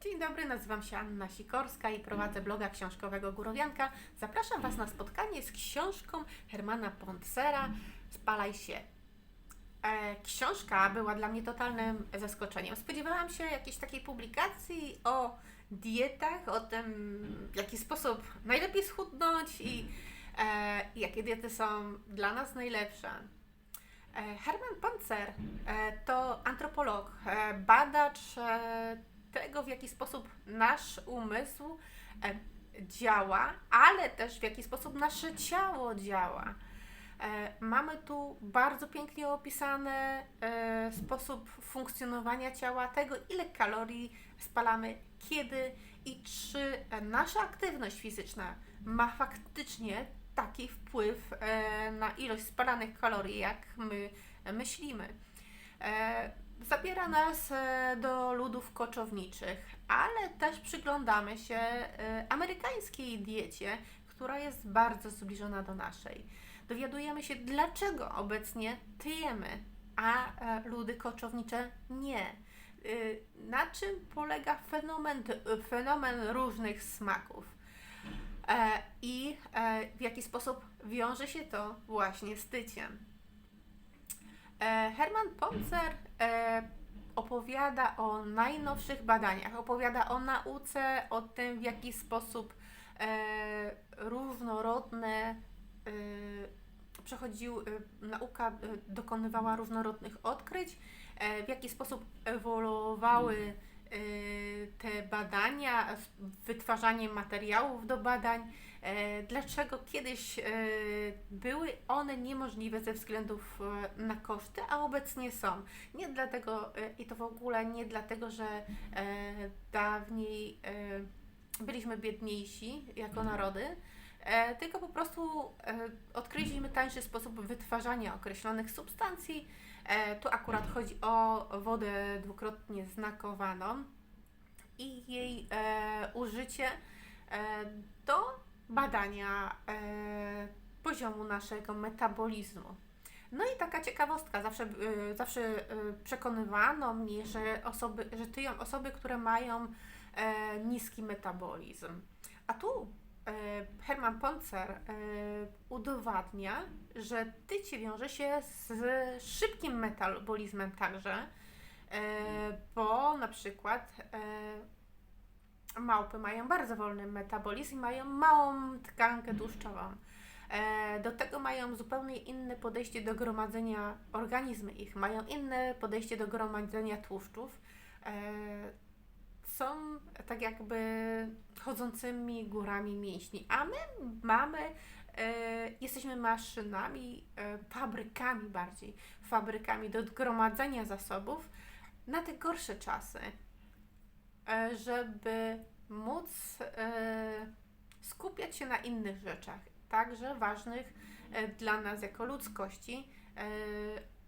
Dzień dobry, nazywam się Anna Sikorska i prowadzę bloga książkowego Górowianka. Zapraszam Was na spotkanie z książką Hermana Pontsera Spalaj się. E, książka była dla mnie totalnym zaskoczeniem. Spodziewałam się jakiejś takiej publikacji o dietach, o tym, w jaki sposób najlepiej schudnąć i e, jakie diety są dla nas najlepsze. E, Herman Poncer to antropolog, badacz tego, w jaki sposób nasz umysł działa, ale też w jaki sposób nasze ciało działa. E, Mamy tu bardzo pięknie opisany e, sposób funkcjonowania ciała, tego ile kalorii spalamy, kiedy i czy nasza aktywność fizyczna ma faktycznie taki wpływ e, na ilość spalanych kalorii, jak my myślimy. Zabiera nas e, do ludów koczowniczych, ale też przyglądamy się e, amerykańskiej diecie, która jest bardzo zbliżona do naszej. Dowiadujemy się, dlaczego obecnie tyjemy, a e, ludy koczownicze nie. Na czym polega fenomen, fenomen różnych smaków? I w jaki sposób wiąże się to właśnie z tyciem? E, Herman Poncer e, opowiada o najnowszych badaniach, opowiada o nauce, o tym, w jaki sposób e, różnorodne przechodził, nauka dokonywała różnorodnych odkryć, w jaki sposób ewoluowały te badania, wytwarzanie materiałów do badań, e, dlaczego kiedyś e, były one niemożliwe ze względów na koszty, a obecnie są. Nie dlatego, i to w ogóle nie dlatego, że dawniej byliśmy biedniejsi jako narody, e, tylko po prostu odkryliśmy tańszy sposób wytwarzania określonych substancji. E, tu akurat chodzi o wodę dwukrotnie znakowaną i jej e, użycie e, do badania poziomu naszego metabolizmu. No i taka ciekawostka, zawsze, zawsze przekonywano mnie, że, osoby, że tyją osoby, które mają niski metabolizm. A tu Herman Poncer e, udowadnia, że tycie wiąże się z szybkim metabolizmem także, e, bo na przykład e, małpy mają bardzo wolny metabolizm i mają małą tkankę tłuszczową. E, Do tego mają zupełnie inne podejście do gromadzenia organizmy ich, mają inne podejście do gromadzenia tłuszczów. Są tak jakby chodzącymi górami mięśni, a my mamy, e, jesteśmy maszynami, e, fabrykami bardziej, fabrykami do gromadzenia zasobów na te gorsze czasy, e, żeby móc e, skupiać się na innych rzeczach, także ważnych e, dla nas jako ludzkości, e,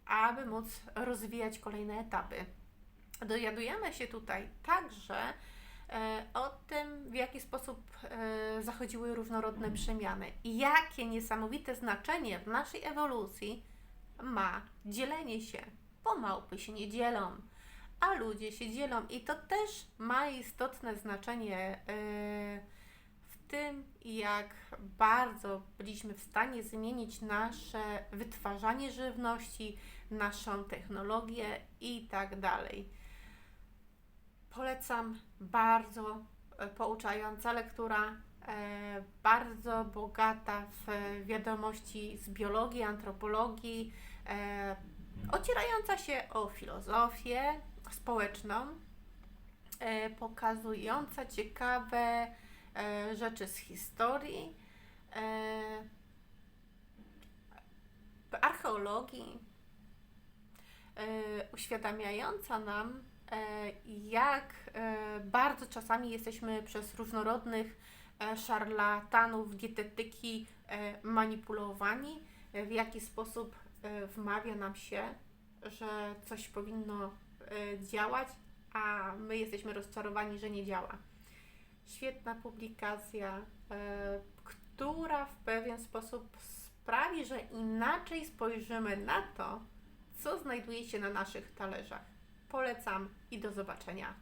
aby móc rozwijać kolejne etapy. Dowiadujemy się tutaj także e, o tym, w jaki sposób e, zachodziły różnorodne przemiany i jakie niesamowite znaczenie w naszej ewolucji ma dzielenie się, bo małpy się nie dzielą, a ludzie się dzielą i to też ma istotne znaczenie e, w tym, jak bardzo byliśmy w stanie zmienić nasze wytwarzanie żywności, naszą technologię i tak dalej. Polecam bardzo e, pouczająca lektura, e, bardzo bogata w wiadomości z biologii, antropologii, e, ocierająca się o filozofię społeczną, pokazująca ciekawe rzeczy z historii, archeologii, uświadamiająca nam, jak e, bardzo czasami jesteśmy przez różnorodnych e, szarlatanów dietetyki e, manipulowani, e, w jaki sposób e, wmawia nam się, że coś powinno e, działać, a my jesteśmy rozczarowani, że nie działa. Świetna publikacja, e, która w pewien sposób sprawi, że inaczej spojrzymy na to, co znajduje się na naszych talerzach. Polecam i do zobaczenia.